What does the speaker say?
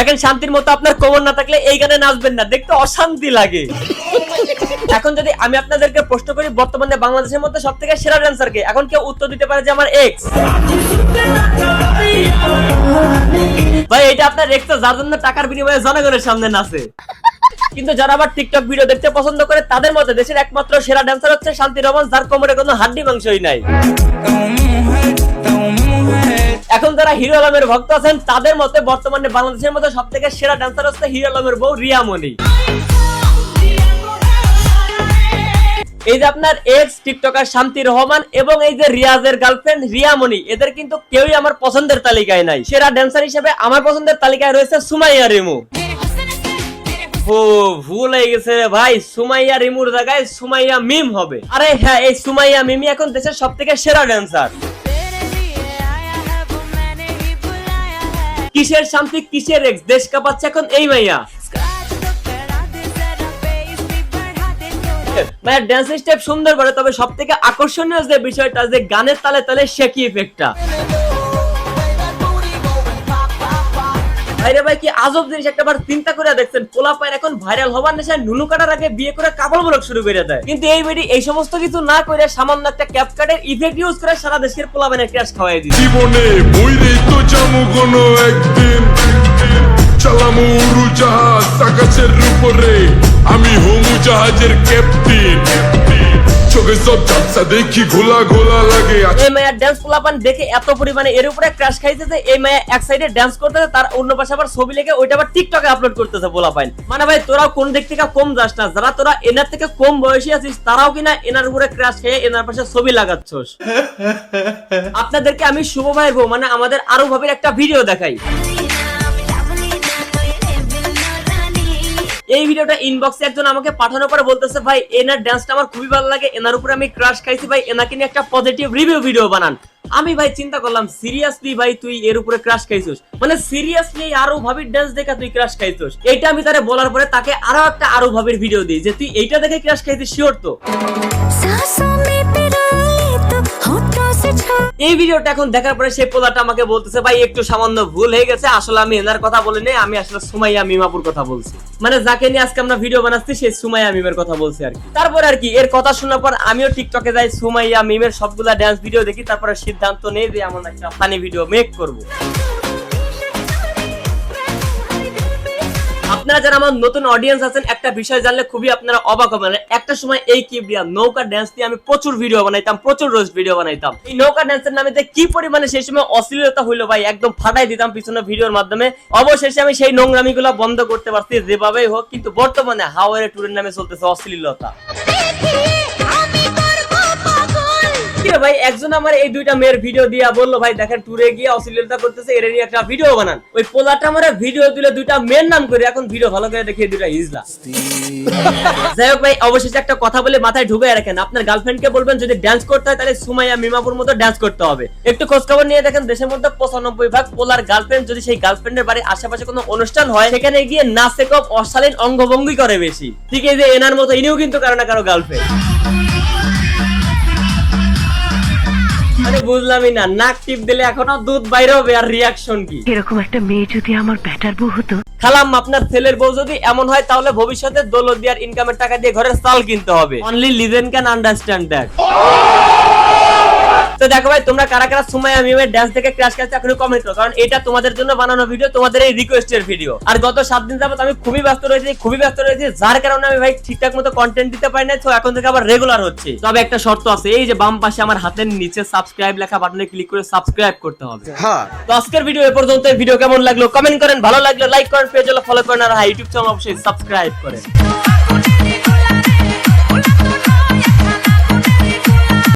দেখেন শান্তির মতো আপনার কোমর না থাকলে এই গানে নাচবেন না। দেখতে অশান্তি লাগে। এখন যদি আমি আপনাদেরকে প্রশ্ন করি, বর্তমানে বাংলাদেশের মধ্যে সব থেকে সেরা ড্যান্সার কে? এখন কেউ উত্তর দিতে পারে যে আমার এক্স ভাই, এটা আপনার এক্স যার জন্য টাকার বিনিময়ে জনগণের সামনে নাচে। কিন্তু যারা আবার টিকটক ভিডিও দেখতে পছন্দ করে, তাদের মধ্যে দেশের একমাত্র সেরা ড্যান্সার হচ্ছে শান্তি রমন, যার কোমরে কোনো হাড্ডি মাংসই নাই। এখন যারা হিরো আলমের ভক্ত আছেন, তাদের মতে বর্তমানে বাংলাদেশের মধ্যে সব থেকে সেরা ড্যান্সার হচ্ছে হিরো আলমের বউ রিয়ামণি। এই যে আপনার এক্স টিকটকার শান্তি রহমান এবং এই যে রিয়াজের গার্লফ্রেন্ড রিয়ামণি, এদের কিন্তু কেউই আমার পছন্দের তালিকায় নাই। সেরা ড্যান্সার হিসেবে আমার পছন্দের তালিকায় রয়েছে সুমাইয়া রিমু। ও, ভুল হয়ে গেছে ভাই, সুমাইয়া রিমুর জায়গায় সুমাইয়া মিম হবে। আরে হ্যাঁ এই সুমাইয়া মিমি এখন দেশের সব থেকে সেরা ড্যান্সার কিসের শান্তি, কিসের এক্স দেশ কাঁপাচ্ছে এখন এই মাইয়া। মায়ের ড্যান্স স্টেপ সুন্দর করে, তবে সব থেকে আকর্ষণীয় যে বিষয়টা, যে গানের তালে তালে শেকি ইফেক্টটা ভাইরে ভাই, কি আজব জিনিস একটা বার চিন্তা করে দেখছেন, পোলা পায়ের এখন ভাইরাল হবার নেশায় নুনু কাটার আগে বিয়ে করে কাপড় ব্লক শুরু করে দেয়। কিন্তু এই বেডি এই সমস্ত কিছু না করে সামান্য একটা ক্যাপ কাটের ইফেক্ট ইউজ করে সারা দেশের পোলা পানের ক্রাশ খাওয়াই দিচ্ছে জীবনে বইরেই তো যাব কোনো একদিন। চালামু উড়ু জাহাজ, আকাশের উপরে। আমি হমু জাহাজের ক্যাপ্টেন চোখে সব ঝাপসা দেখি ঘোলা ঘোলা লাগে। এই মায়ের ড্যান্স পোলাপান দেখে এত পরিমাণে এর উপরে ক্রাশ খাইছে যে এই মায়া এক সাইডে ড্যান্স করতেছে তার অন্য পাশে আবার ছবি লেগে ওইটা আবার টিকটকে আপলোড করতেছে পোলাপাইন। মানে ভাই তোরা কোন দিক থেকে কম যাস না যারা তোরা এনার থেকে কম বয়সী আছিস তারাও কিনা এনার উপরে ক্রাশ খেয়ে এনার পাশে ছবি লাগাচ্ছস। আপনাদেরকে আমি শুভ ভাইয়ের বউ মানে আমাদের আরও ভাবির একটা ভিডিও দেখাই। ভিডিওটা ইনবক্সে একজন আমাকে পাঠানোর পরে বলতেছে, ভাই, এনার ডান্সটা আমার খুবই ভালো লাগে। এনার উপরে আমি ক্রাশ খাইছি, ভাই, এনাকে নিয়ে একটা পজিটিভ রিভিউ ভিডিও বানান। আমি, ভাই, চিন্তা করলাম সিরিয়াসলি ভাই, তুই এর উপরে ক্রাশ খাইছিস? মানে সিরিয়াসলি আরও ভাবির ডান্স দেখা তুই ক্রাশ খাইছিস? এটা আমি তারে বলার পরে তাকে আরও একটা আরও ভাবির ভিডিও দিই যে, তুই এইটা দেখে ক্রাশ খাইছিস শিওর তো? এই ভিডিওটা এখন দেখার পরে সেই পোলাটা আমাকে বলতেছে, ভাই, একটু সামান্য ভুল হয়ে গেছে। আসলে আমি এনার কথা বলি নাই, আমি আসলে সুমাইয়া মিমাপুর কথা বলছি। মানে যাকে নিয়ে আজকে আমরা ভিডিও বানাচ্ছি, সেই সুমাইয়া মিমের কথা বলছি আর কি। তারপর আর কি, এর কথা শোনার পর আমিও টিকটকে যাই, সুমাইয়া মিমের সবগুলা ড্যান্স ভিডিও দেখি, তারপরে সিদ্ধান্ত নেই যে এমন একটা ফানি ভিডিও মেক করব। আপনারা যারা আমার নতুন অডিয়েন্স আছেন, একটা বিষয় জানলে খুবই আপনারা অবাক হবেন। একটা সময় এই কিবরিয়া নৌকা ড্যান্স দিয়ে আমি প্রচুর ভিডিও বানাইতাম, প্রচুর রোজ ভিডিও বানাইতাম। এই নৌকা ড্যান্সের নামে যে কি পরিমাণে সেই সময় অশ্লীলতা হইল ভাই, একদম ফাটাই দিতাম পিছনে ভিডিওর মাধ্যমে। অবশেষে আমি সেই নোংরামি বন্ধ করতে পারছি যেভাবেই হোক, কিন্তু বর্তমানে হাওয়ারে ট্যুরের নামে চলতেছে অশ্লীলতা। কি রে ভাই একজন আমার এই দুইটা মেয়ের ভিডিও দিয়া বলল ভাই দেখেন ট্যুরে গিয়ে অশ্লীলতা করতেছে এর নিয়ে একটা ভিডিও বানান। ওই পোলাটা আমার ভিডিও দিলে দুইটা মেয়ের নাম করে এখন ভিডিও ভালো করে দেখিয়ে দুইটা ইজলা। যাই হোক ভাই অবশেষে একটা কথা বলে মাথায় ঢুকে রাখেন। আপনার গার্লফ্রেন্ডকে বলবেন যদি ডান্স করতে হয় তাহলে সুমাইয়া মিমাপুর মতো ডান্স করতে হবে। একটু খোঁজ খবর নিয়ে দেখেন দেশের মধ্যে পঁচানব্বই ভাগ পোলার গার্লফ্রেন্ড যদি সেই গার্লফ্রেন্ডের বাড়ির আশেপাশে কোনো অনুষ্ঠান হয় সেখানে গিয়ে নাচে কম অশালীন অঙ্গভঙ্গি করে বেশি। ঠিক এই যে এনার মতো ইনিও কিন্তু কারও না কারও গার্লফ্রেন্ড মানে বুঝলামই না নাক টিপ দিলে এখনও দুধ বাইরে হবে আর রিয়াকশন কি? এরকম একটা মেয়ে যদি আমার ব্যাটার বউ হতো? খালাম আপনার ছেলের বউ যদি এমন হয় তাহলে ভবিষ্যতে দৌলতদিয়ার ইনকামের টাকা দিয়ে ঘরের চাল কিনতে হবে। Only legend can understand that তো দেখো ভাই তোমরা কারা কারা সময় আমি ড্যান্স দেখে ক্র্যাশ খাচ্ছে এখনও কমেন্ট করো কারণ এটা তোমাদের জন্য বানানো ভিডিও তোমাদের এই রিকোয়েস্টের ভিডিও আর গত সাত দিন যাবত আমি খুবই ব্যস্ত রয়েছি খুবই ব্যস্ত রয়েছি যার কারণে আমি ভাই ঠিকঠাক মতো কন্টেন্ট দিতে পারি না তো এখন থেকে আবার রেগুলার হচ্ছে তবে একটা শর্ত আছে এই যে বাম পাশে আমার হাতের নিচে সাবস্ক্রাইব লেখা বাটনে ক্লিক করে সাবস্ক্রাইব করতে হবে হ্যাঁ তো আজকের ভিডিও এ পর্যন্ত ভিডিও কেমন লাগল কমেন্ট করেন ভালো লাগল লাইক করেন পেজ হলো ফলো করেন আর ইউটিউব চ্যানেল অবশ্যই সাবস্ক্রাইব করেন